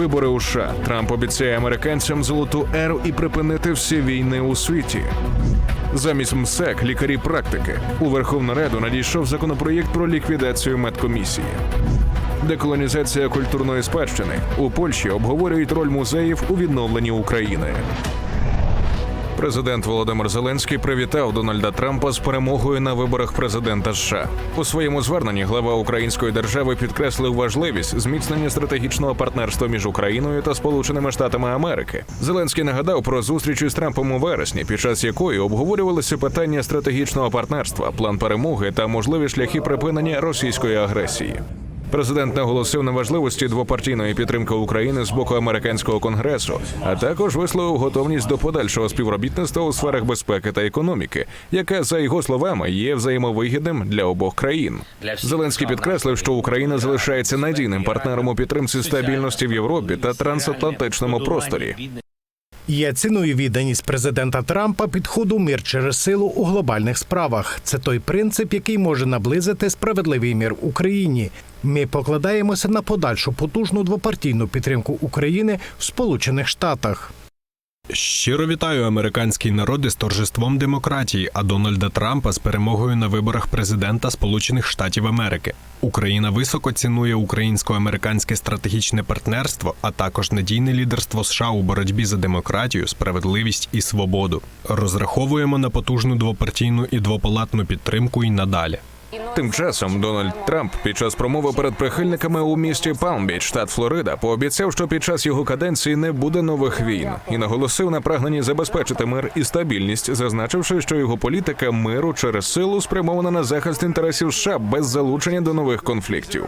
Вибори у США. Трамп обіцяє американцям золоту еру і припинити всі війни у світі. Замість МСЕК лікарі практики у Верховну Раду надійшов законопроєкт про ліквідацію медкомісії. Деколонізація культурної спадщини у Польщі обговорюють роль музеїв у відновленні України. Президент Володимир Зеленський привітав Дональда Трампа з перемогою на виборах президента США. У своєму зверненні глава української держави підкреслив важливість зміцнення стратегічного партнерства між Україною та Сполученими Штатами Америки. Зеленський нагадав про зустріч із Трампом у вересні, під час якої обговорювалися питання стратегічного партнерства, план перемоги та можливі шляхи припинення російської агресії. Президент наголосив на важливості двопартійної підтримки України з боку американського конгресу, а також висловив готовність до подальшого співробітництва у сферах безпеки та економіки, яке за його словами є взаємовигідним для обох країн. Зеленський підкреслив, що Україна залишається надійним партнером у підтримці стабільності в Європі та трансатлантичному просторі. Я ціную відданість президента Трампа підходу мир через силу у глобальних справах. Це той принцип, який може наблизити справедливий мір Україні. Ми покладаємося на подальшу потужну двопартійну підтримку України в Сполучених Штатах. Щиро вітаю американський народ із торжеством демократії, а Дональда Трампа з перемогою на виборах президента Сполучених Штатів Америки. Україна високо цінує українсько-американське стратегічне партнерство, а також надійне лідерство США у боротьбі за демократію, справедливість і свободу. Розраховуємо на потужну двопартійну і двопалатну підтримку і надалі. Тим часом Дональд Трамп під час промови перед прихильниками у місті Палм-Біч, штат Флорида, пообіцяв, що під час його каденції не буде нових війн, і наголосив на прагненні забезпечити мир і стабільність, зазначивши, що його політика миру через силу спрямована на захист інтересів США без залучення до нових конфліктів.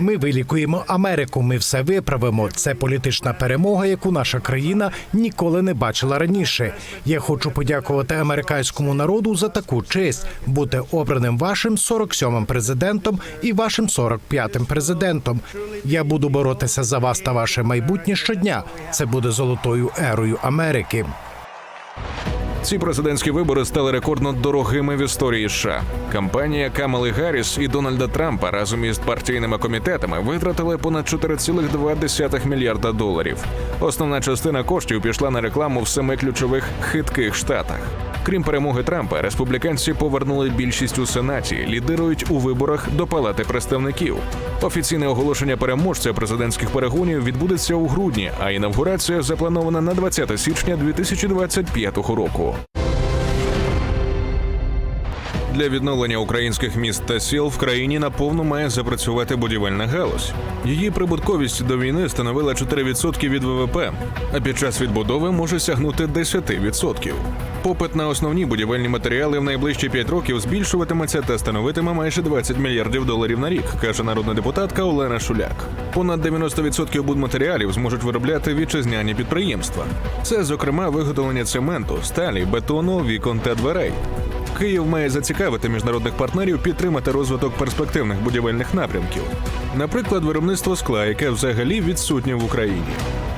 Ми вилікуємо Америку. Ми все виправимо. Це політична перемога, яку наша країна ніколи не бачила раніше. Я хочу подякувати американському народу за таку честь бути обраним вашим 47-м президентом і вашим 45-м президентом. Я буду боротися за вас та ваше майбутнє щодня. Це буде золотою ерою Америки. Ці президентські вибори стали рекордно дорогими в історії США. Кампанія Камали Гарріс і Дональда Трампа разом із партійними комітетами витратили понад 4,2 мільярда доларів. Основна частина коштів пішла на рекламу в семи ключових хитких штатах. Крім перемоги Трампа, республіканці повернули більшість у сенаті, лідирують у виборах до Палати представників. Офіційне оголошення переможця президентських перегонів відбудеться у грудні, а інавгурація запланована на 20 січня 2025 року. Для відновлення українських міст та сіл в країні наповну має запрацювати будівельна галузь. Її прибутковість до війни становила 4% від ВВП, а під час відбудови може сягнути 10%. Попит на основні будівельні матеріали в найближчі 5 років збільшуватиметься та становитиме майже 20 мільярдів доларів на рік, каже народна депутатка Олена Шуляк. Понад 90% будматеріалів зможуть виробляти вітчизняні підприємства. Це, зокрема, виготовлення цементу, сталі, бетону, вікон та дверей. Київ має зацікавити міжнародних партнерів підтримати розвиток перспективних будівельних напрямків, наприклад, виробництво скла, яке взагалі відсутнє в Україні.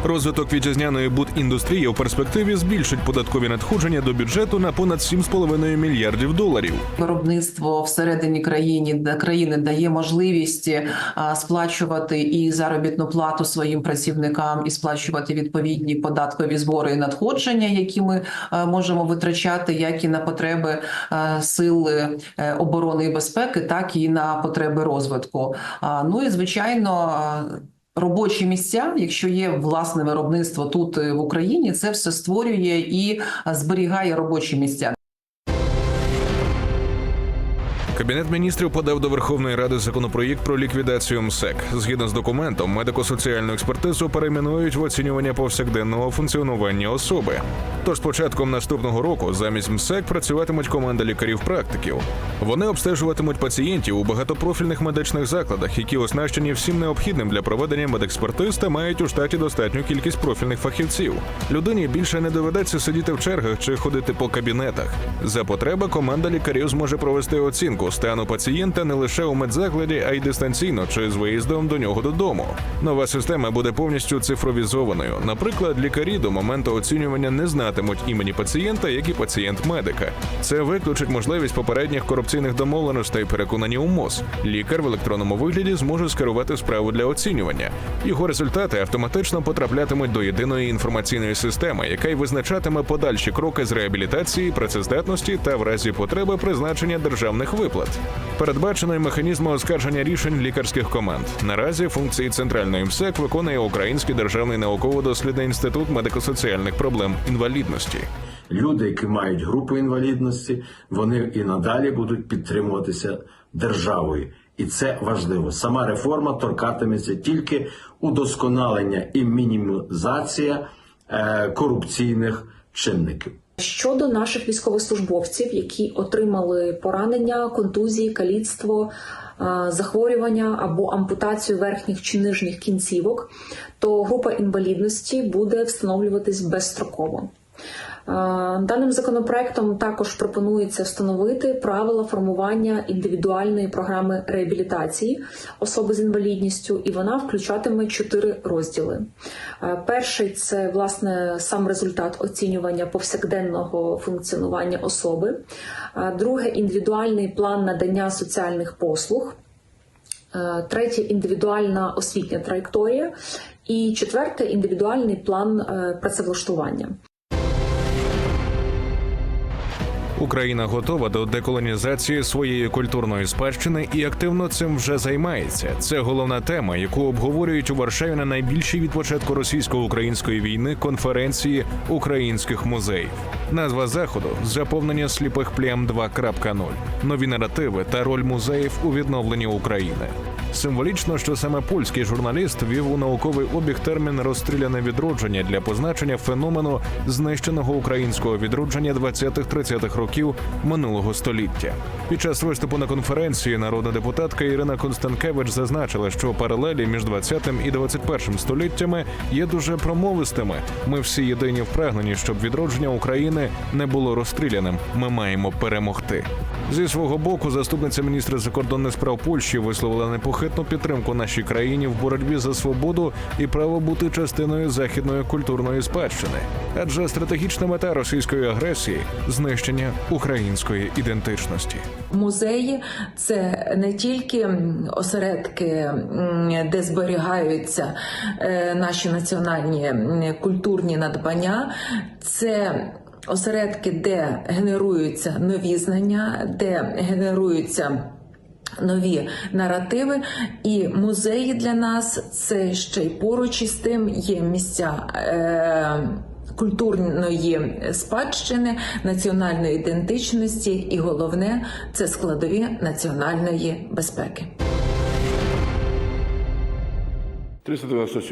Розвиток вітчизняної будіндустрії в перспективі збільшить податкові надходження до бюджету на понад 7,5 мільярдів доларів. Виробництво всередині країни країни дає можливість сплачувати і заробітну плату своїм працівникам, і сплачувати відповідні податкові збори і надходження, які ми можемо витрачати, як і на потреби е, оборони і безпеки, так і на потреби розвитку. А, І звичайно. Робочі місця, якщо є власне виробництво тут е, в Україні, це все створює і зберігає робочі місця. Кабінет міністрів подав до Верховної Ради законопроєкт про ліквідацію МСЕК. Згідно з документом, медико-соціальну експертизу перейменують в оцінювання повсякденного функціонування особи. Тож з початком наступного року замість МСЕК працюватимуть команда лікарів-практиків. Вони обстежуватимуть пацієнтів у багатопрофільних медичних закладах, які оснащені всім необхідним для проведення медекспертиз та мають у штаті достатню кількість профільних фахівців. Людині більше не доведеться сидіти в чергах чи ходити по кабінетах. За потреби команда лікарів зможе провести оцінку стану пацієнта не лише у медзакладі, а й дистанційно чи з виїздом до нього додому. Нова система буде повністю цифровізованою. Наприклад, лікарі до моменту оцінювання не знатимуть імені пацієнта, як і пацієнт медика. Це виключить можливість попередніх корупційних домовленостей, переконані у МОЗ. Лікар в електронному вигляді зможе скерувати справу для оцінювання. Його результати автоматично потраплятимуть до єдиної інформаційної системи, яка й визначатиме подальші кроки з реабілітації, працездатності та в разі потреби призначення державних виплат. Передбачено й механізми оскарження рішень лікарських команд. Наразі функції центральної МСЕК виконує Український державний науково-дослідний інститут медико-соціальних проблем інвалідності. Люди, які мають групу інвалідності, вони і надалі будуть підтримуватися державою. І це важливо. Сама реформа торкатиметься тільки удосконалення і мінімізація е, корупційних чинників. Щодо наших військовослужбовців, які отримали поранення, контузії, каліцтво, е, захворювання або ампутацію верхніх чи нижніх кінцівок, то група інвалідності буде встановлюватись безстроково. Е, Даним законопроектом також пропонується встановити правила формування індивідуальної програми реабілітації особи з інвалідністю, і вона включатиме чотири розділи. Е, Перший це власне сам результат оцінювання повсякденного функціонування особи. Е, Друге індивідуальний план надання соціальних послуг. Третє індивідуальна освітня траєкторія, і четверте індивідуальний план працевлаштування. Україна готова до деколонізації своєї культурної спадщини і активно цим вже займається. Це головна тема, яку обговорюють у Варшаві на найбільшій від початку російсько-української війни конференції українських музеїв. Назва заходу заповнення сліпих плям 2.0, нові наративи та роль музеїв у відновленні України. Символічно, що саме польський журналіст вів у науковий обіг термін розстріляне відродження для позначення феномену знищеного українського відродження 20-30-х років минулого століття. Під час виступу на конференції народна депутатка Ірина Констанкевич зазначила, що паралелі між 20 і 21 століттями є дуже промовистими. Ми всі єдині в прагненні, щоб відродження України не було розстріляним. Ми маємо перемогти. Зі свого боку, заступниця міністра закордонних справ Польщі висловила непохитну підтримку нашій країні в боротьбі за свободу і право бути частиною західної культурної спадщини. Адже стратегічна мета російської агресії знищення української ідентичності. Музеї це не тільки осередки, де зберігаються е, наші національні культурні надбання, це осередки, де генеруються нові знання, де генеруються. Нові наративи і музеї для нас це ще й поруч із тим є місця е, культурної спадщини, національної ідентичності, і головне це складові національної безпеки. 397